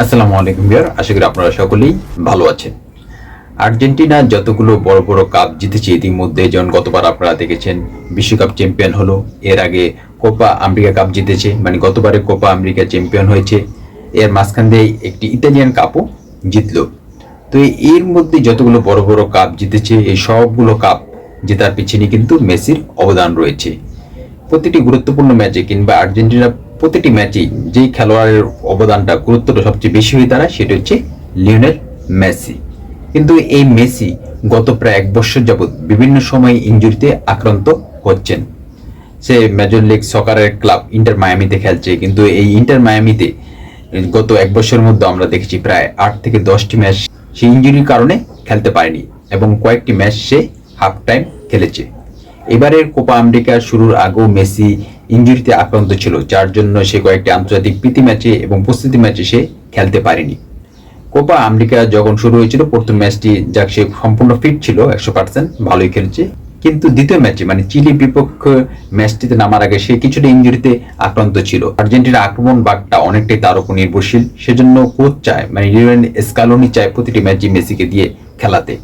আসসালামু আলাইকুম বিয়ার আশা করি আপনারা সকলেই ভালো আছেন। আর্জেন্টিনা যতগুলো বড় বড় কাপ জিতেছে, ইতিমধ্যে যেমন গতবার আপনারা দেখেছেন, বিশ্বকাপ চ্যাম্পিয়ন হলো, এর আগে কোপা আমেরিকা কাপ জিতেছে মানে গতবারে কোপা আমেরিকা চ্যাম্পিয়ন হয়েছে, এর মাঝখান দিয়ে একটি ইতালিয়ান কাপও জিতলো। তো এর মধ্যে যতগুলো বড় বড় কাপ জিতেছে, এই সবগুলো কাপ জেতার পিছনে কিন্তু মেসির অবদান রয়েছে। প্রতিটি গুরুত্বপূর্ণ ম্যাচে কিংবা আর্জেন্টিনা প্রতিটি ম্যাচেই যেই খেলোয়াড়ের অবদানটা গুরুত্বটা সবচেয়ে বেশি হয়ে দাঁড়ায় সেটা হচ্ছে লিওনেল মেসি। কিন্তু এই মেসি গত প্রায় এক বছর যাবৎ বিভিন্ন সময় ইঞ্জুরিতে আক্রান্ত হচ্ছেন। সে মেজর লিগ সকারের ক্লাব ইন্টার মায়ামিতে খেলছে, কিন্তু এই ইন্টার মায়ামিতে গত এক বছরের মধ্যে আমরা দেখেছি প্রায় আট থেকে দশটি ম্যাচ সে ইঞ্জুরির কারণে খেলতে পারেনি এবং কয়েকটি ম্যাচ সে হাফ টাইম খেলেছে। এবারের কোপা আমেরিকা শুরুর আগেও মেসি ইঞ্জুরিতে আক্রান্ত ছিল, যার জন্য সে কয়েকটি আন্তর্জাতিক প্রীতি ম্যাচে এবং প্রস্তুতি ম্যাচে সে খেলতে পারেনি। কোপা আমেরিকা যখন শুরু হয়েছিল, প্রথম ম্যাচটি যাক সে সম্পূর্ণ ফিট ছিল, একশো পার্সেন্ট, ভালোই খেলছে। কিন্তু দ্বিতীয় ম্যাচে মানে চিলি বিপক্ষ ম্যাচটিতে নামার আগে সে কিছুটা ইঞ্জুরিতে আক্রান্ত ছিল। আর্জেন্টিনার আক্রমণ বাঘটা অনেকটাই তার উপর নির্ভরশীল। সেজন্য কোচ চায় মানে লিওনেল স্কালোনি চায় প্রতিটি ম্যাচে মেসিকে দিয়ে খেলাতে।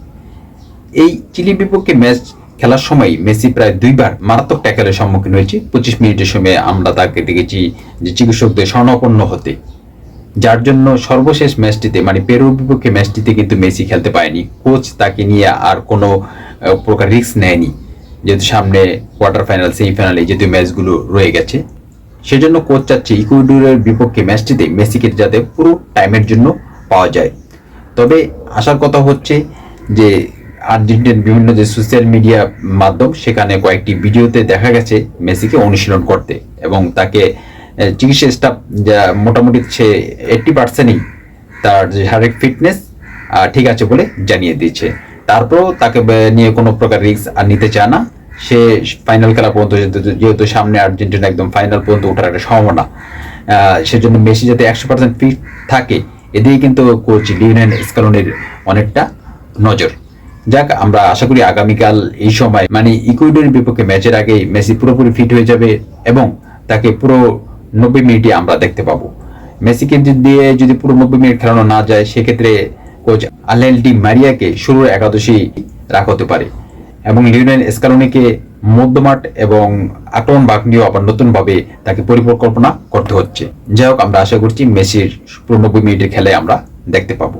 এই চিলি বিপক্ষে ম্যাচ খেলার সময় মেসি প্রায় দুইবার মারাত্মক ট্যাকেলের সম্মুখীন হয়েছে। পঁচিশ মিনিটের সময় আমরা তাকে দেখেছি যে চিকিৎসকদের স্বর্ণাপন্ন হতে। যার জন্য সর্বশেষ ম্যাচটিতে মানে পেরুর বিপক্ষে ম্যাচটিতে কিন্তু মেসি খেলতে পায়নি কোচ তাকে নিয়ে আর কোনো প্রকার রিস্ক নেয়নি। যেহেতু সামনে কোয়ার্টার ফাইনাল, সেমিফাইনাল এই জাতীয় ম্যাচগুলো রয়ে গেছে। সেজন্য কোচ চাচ্ছে ইকুয়েডরের বিপক্ষে ম্যাচটিতে মেসিকে যাতে পুরো টাইমের জন্য পাওয়া যায়। তবে আসার কথা হচ্ছে যে আর্জেন্টিনার বিভিন্ন যে সোশ্যাল মিডিয়া মাধ্যম, সেখানে কয়েকটি ভিডিওতে দেখা গেছে মেসিকে অনুশীলন করতে এবং তাকে চিকিৎসা স্টাফ যা মোটামুটি সে এইটটি পার্সেন্টই তার যে শারীরিক ফিটনেস ঠিক আছে বলে জানিয়ে দিয়েছে। তারপরেও তাকে নিয়ে কোনো প্রকার রিস্ক আর নিতে চায় না। সে ফাইনাল খেলা পর্যন্ত যেহেতু- সামনে আর্জেন্টিনা একদম ফাইনাল পর্যন্ত ওঠার একটা সম্ভাবনা সেজন্য মেসি যাতে একশো পার্সেন্ট ফিট থাকে, এদিকে কিন্তু কোচ লিওনেল স্কালোনির অনেকটা নজর। যাক, আমরা আশা করি আগামীকাল এই সময় মানে ইকুয়েডরের বিপক্ষে ম্যাচের আগে মেসি পুরোপুরি ফিট হয়ে যাবে এবং তাকে পুরো নব্বই মিনিটে আমরা দেখতে পাবো। মেসিকে দিয়ে যদি পুরো নব্বই মিনিট খেলানো না যায়, সেক্ষেত্রে কোচ আলেল ডি মারিয়াকে শুরুর একাদশী রাখা হতে পারে। এবং লিওনেল স্কালোনিকে মধ্যমাঠ এবং আক্রমণ বাক নিয়েও আবার নতুনভাবে তাকে পরিকল্পনা করতে হচ্ছে। যাই হোক, আমরা আশা করছি মেসির পুরো নব্বই মিনিটের খেলায় আমরা দেখতে পাবো।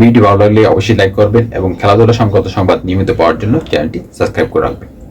ভিডিও ভালো লাগলে অবশ্যই লাইক করবেন এবং খেলাধুলা সংক্রান্ত সংবাদ নিয়মিত পাওয়ার জন্য চ্যানেলটি সাবস্ক্রাইব করে রাখবেন।